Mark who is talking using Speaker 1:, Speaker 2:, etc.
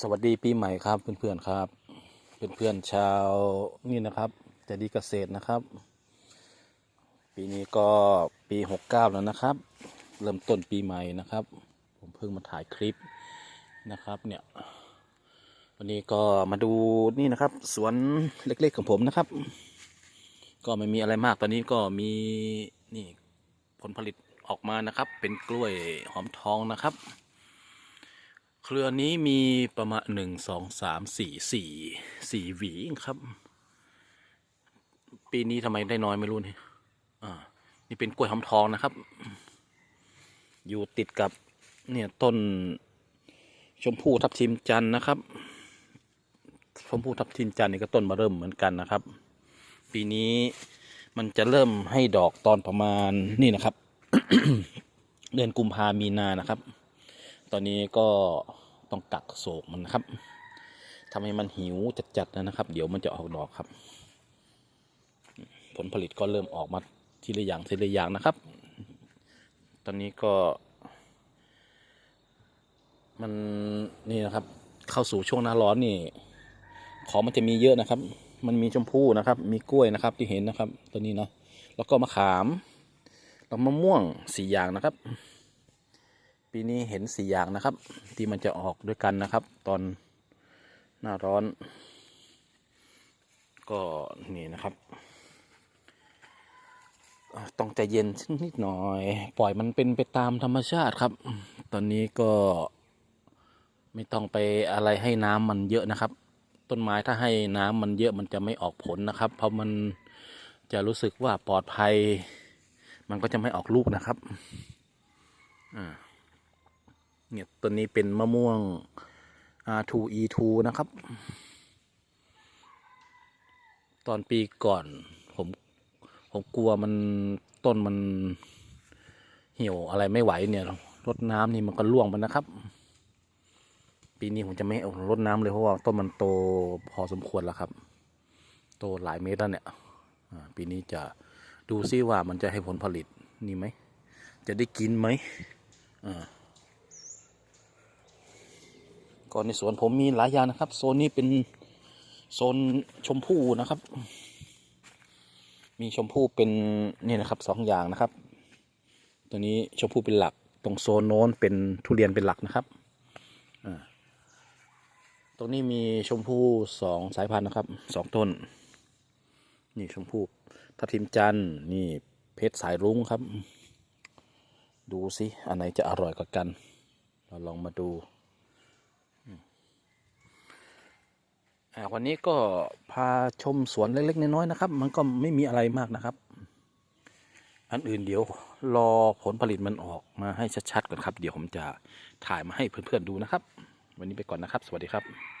Speaker 1: สวัสดีปีใหม่ครับเพื่อนๆครับเพื่อนๆชาวนี่นะครับจะดีเกษตรนะครับ ปีนี้ก็ปีหกเก้าแล้วนะครับ เริ่มต้นปีใหม่นะครับ ผมเพิ่งมาถ่ายคลิปนะครับเนี่ยวันนี้ก็มาดูนี่นะครับ สวนเล็กๆของผมนะครับ ก็ไม่มีอะไรมากตอนนี้ก็มีนี่ผลผลิตออกมานะครับ เป็นกล้วยหอมทองนะครับ เครือนี้มีประมาณหนึ่งสองสามสี่สี่สี่หวีครับ ปีนี้ทำไมได้น้อยไม่รู้นี่อ่านี่เป็นกล้วยหอมทองนะครับ อยู่ติดกับเนี่ยต้นชมพู่ทับทิมจันนะครับ ชมพู่ทับทิมจันนี่ก็ต้นมาเริ่มเหมือนกันนะครับ ปีนี้มันจะเริ่มให้ดอกตอนประมาณนี่นะครับ เดือนกุมภามีนานะครับ ตอนนี้ก็ต้องกักโศกมันนะครับทำให้มันหิวจัดๆนะครับ เดี๋ยวมันจะออกดอกครับ ผลผลิตก็เริ่มออกมาทีละอย่างทีละอย่างนะครับ ตอนนี้ก็ มันนี่นะครับ เข้าสู่ช่วงหน้าร้อนนี่ ของมันจะมีเยอะนะครับ มันมีชมพู่นะครับ มีกล้วยนะครับที่เห็นนะครับ ตัวนี้เนาะแล้วก็มะขามแล้วมะม่วงสี่อย่างนะครับ ปีนี้เห็นสี่อย่างนะครับ ที่มันจะออกด้วยกันนะครับ ตอนหน้าร้อน ก็นี่นะครับ ต้องใจเย็นนิดหน่อย ปล่อยมันเป็นไปตามธรรมชาติครับ ตอนนี้ก็ไม่ต้องไปอะไรให้น้ำมันเยอะนะครับ ต้นไม้ถ้าให้น้ำมันเยอะมันจะไม่ออกผลนะครับ เพราะมันจะรู้สึกว่าปลอดภัย มันก็จะไม่ออกลูกนะครับ อ่า เนี่ยตัวนี้เป็นมะม่วง R2E2 นะครับ ตอนปีก่อน ผมผมกลัวมันต้นมันเหี่ยวอะไรไม่ไหวเนี่ยรดน้ำนี่มันก็ร่วงไปนะครับ ปีนี้ผมจะไม่รดน้ำเลยเพราะว่าต้นมันโตพอสมควรแล้วครับ โตหลายเมตรแล้วเนี่ยปีนี้จะดูซิว่ามันจะให้ผลผลิตนี่ไหม จะได้กินไหมอ่า ก็ในสวนผมมีหลายอย่างนะครับ โซนนี้เป็นโซนชมพู่นะครับ มีชมพู่เป็นนี่นะครับสองอย่างนะครับ ตัวนี้ชมพู่เป็นหลัก ตรงโซนโน้นเป็นทุเรียนเป็นหลักนะครับตรงนี้มีชมพู่สองสายพันธุ์นะครับสองต้น นี่ชมพู่ทับทิมจันนี่เพชรสายรุ้งครับ ดูสิอันไหนจะอร่อยกว่ากัน เราลองมาดู อ่า วันนี้ก็พาชมสวนเล็กๆน้อยๆนะครับ มันก็ไม่มีอะไรมากนะครับ อันอื่นเดี๋ยวรอผลผลิตมันออกมาให้ชัดๆก่อนครับ เดี๋ยวผมจะถ่ายมาให้เพื่อนๆดูนะครับ วันนี้ไปก่อนนะครับ สวัสดีครับ